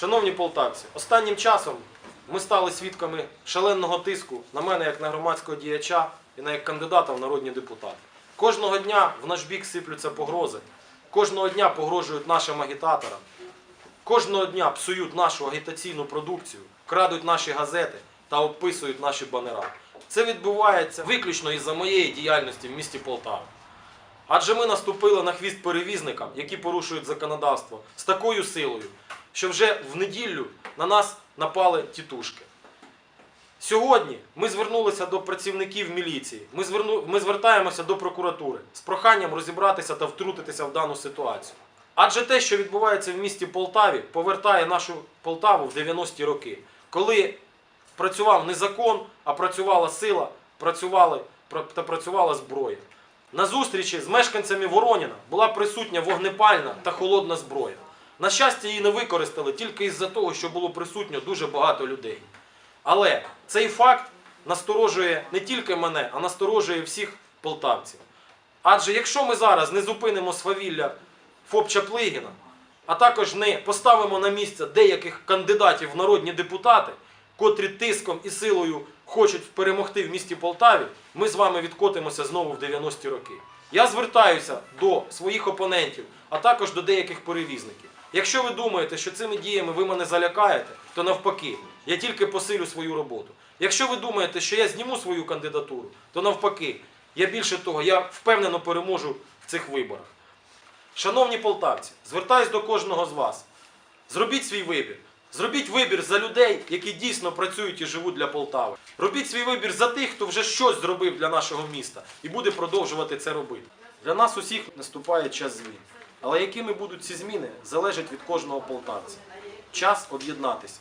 Шановні полтавці, останнім часом ми стали свідками шаленого тиску на мене як на громадського діяча і на як кандидата в народні депутати. Кожного дня в наш бік сиплються погрози, кожного дня погрожують нашим агітаторам, кожного дня псують нашу агітаційну продукцію, крадуть наші газети та обписують наші банера. Це відбувається виключно із-за моєї діяльності в місті Полтава. Адже ми наступили на хвіст перевізникам, які порушують законодавство з такою силою, що вже в неділю на нас напали тітушки. Сьогодні ми звернулися до працівників міліції. Ми, зверну... ми звертаємося до прокуратури з проханням розібратися та втрутитися в дану ситуацію. Адже те, що відбувається в місті Полтаві, повертає нашу Полтаву в 90-ті роки, коли працював не закон, а працювала сила, працювали та працювала зброя. На зустрічі з мешканцями Вороніна була присутня вогнепальна та холодна зброя. На щастя, її не використали тільки із-за того, що було присутньо дуже багато людей. Але цей факт насторожує не тільки мене, а насторожує всіх полтавців. Адже якщо ми зараз не зупинимо свавілля ФОП Чаплигіна, а також не поставимо на місце деяких кандидатів в народні депутати, котрі тиском і силою хочуть перемогти в місті Полтаві, ми з вами відкотимося знову в 90-ті роки. Я звертаюся до своїх опонентів, а також до деяких перевізників. Якщо ви думаєте, що цими діями ви мене залякаєте, то навпаки, я тільки посилю свою роботу. Якщо ви думаєте, що я зніму свою кандидатуру, то навпаки, я більше того, я впевнено переможу в цих виборах. Шановні полтавці, звертаюсь до кожного з вас. Зробіть свій вибір. Зробіть вибір за людей, які дійсно працюють і живуть для Полтави. Робіть свій вибір за тих, хто вже щось зробив для нашого міста і буде продовжувати це робити. Для нас усіх наступає час змін. Але якими будуть ці зміни, залежить від кожного полтавця. Час об'єднатися.